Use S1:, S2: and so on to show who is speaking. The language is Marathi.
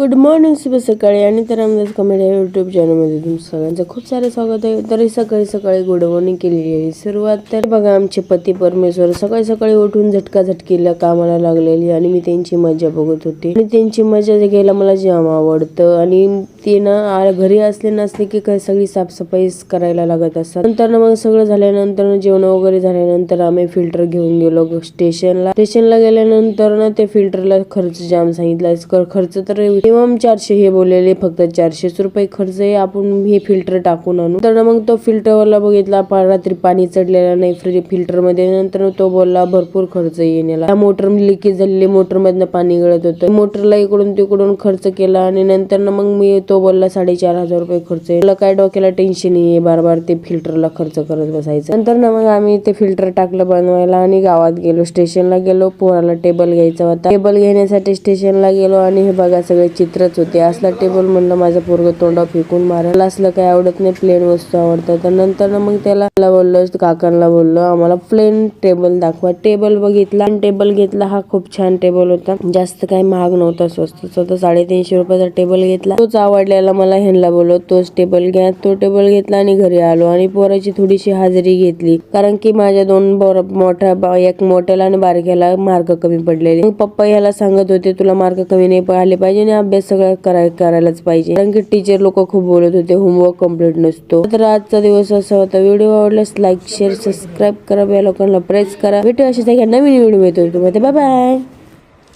S1: गुड मॉर्निंग शुभ सकाळी. आणि तर आमदार कमेडी या युट्यूब चॅनलमध्ये तुमचं सगळ्यांचं खूप सारं स्वागत आहे. तरी सकाळी सकाळी गुड मॉर्निंग केलेली आहे. सुरुवात तर बघा आमचे पती परमेश्वर सकाळी सकाळी उठून झटका झटकीला कामाला लागलेली आणि मी त्यांची मजा बघत होते. आणि त्यांची मजा घ्यायला मला जाम आवडतं. आणि ती ना घरी असले नसले की काही सगळी साफसफाई करायला लागत असतात. नंतर मग सगळं झाल्यानंतर जेवण वगैरे झाल्यानंतर आम्ही फिल्टर घेऊन गेलो स्टेशनला स्टेशनला गेल्यानंतर ना ते फिल्टरला खर्च जाम सांगितला. खर्च तर मिनिमम चारशे हे बोललेले फक्त चारशेच रुपये खर्च आहे. आपण हे फिल्टर टाकून आणू. तर मग तो फिल्टरवाला बघितला रात्री पाणी चढलेला नाही फ्रीज फिल्टरमध्ये नंतर तो बोलला भरपूर खर्च येण्याला. त्या मोटर लिकेज झालेली मोटर मधनं पाणी गळत होतं. मोटरला इकडून तिकडून खर्च केला आणि नंतर मग मी तो बोलला साडेचार हजार रुपये खर्च मला काय डोक्याला टेन्शन आहे बार बार ते फिल्टरला खर्च करत बसायचं. नंतर ना मग आम्ही ते फिल्टर टाकलं बनवायला आणि गावात गेलो. स्टेशनला गेलो. पोराला टेबल घ्यायचा होता. टेबल घेण्यासाठी स्टेशनला गेलो आणि हे बघा सगळे चित्रच होते. असला टेबल म्हणलं माझं पोरग तोंडा फेकून मारायला असलं काय आवडत नाही. प्लेन वस्तू आवडतात तर नंतर ना मग त्याला बोललो काकांना बोललो आम्हाला प्लेन टेबल दाखवा. टेबल बघितला. आणि टेबल घेतला. हा खूप छान टेबल होता. जास्त काही महाग नव्हता स्वस्त स्वतः साडेतीनशे रुपयाचा टेबल घेतला. तोच आवड आवडलेला मला ह्यांना बोललो तोच टेबल घ्या. तो टेबल घेतला आणि घरी आलो आणि पोराची थोडीशी हाजरी घेतली. कारण की माझ्या दोन पोर- मोठ्या बा- एक मोठ्याला आणि बारक्याला मार्क कमी पडलेले. मग पप्पा याला सांगत होते तुला मार्क कमी नाही पडले पाहिजे आणि अभ्यास सगळं कराय करायलाच पाहिजे. कारण की टीचर लोक खूप बोलत होते होमवर्क कंप्लीट नसतो. तर आजचा दिवस असा होता. व्हिडिओ आवडल्यास लाईक शेअर सबस्क्राईब करा. या लोकांना प्रेस करा. भेटू अशा नवीन व्हिडिओ मिळतो तुम्हाला बाय बाय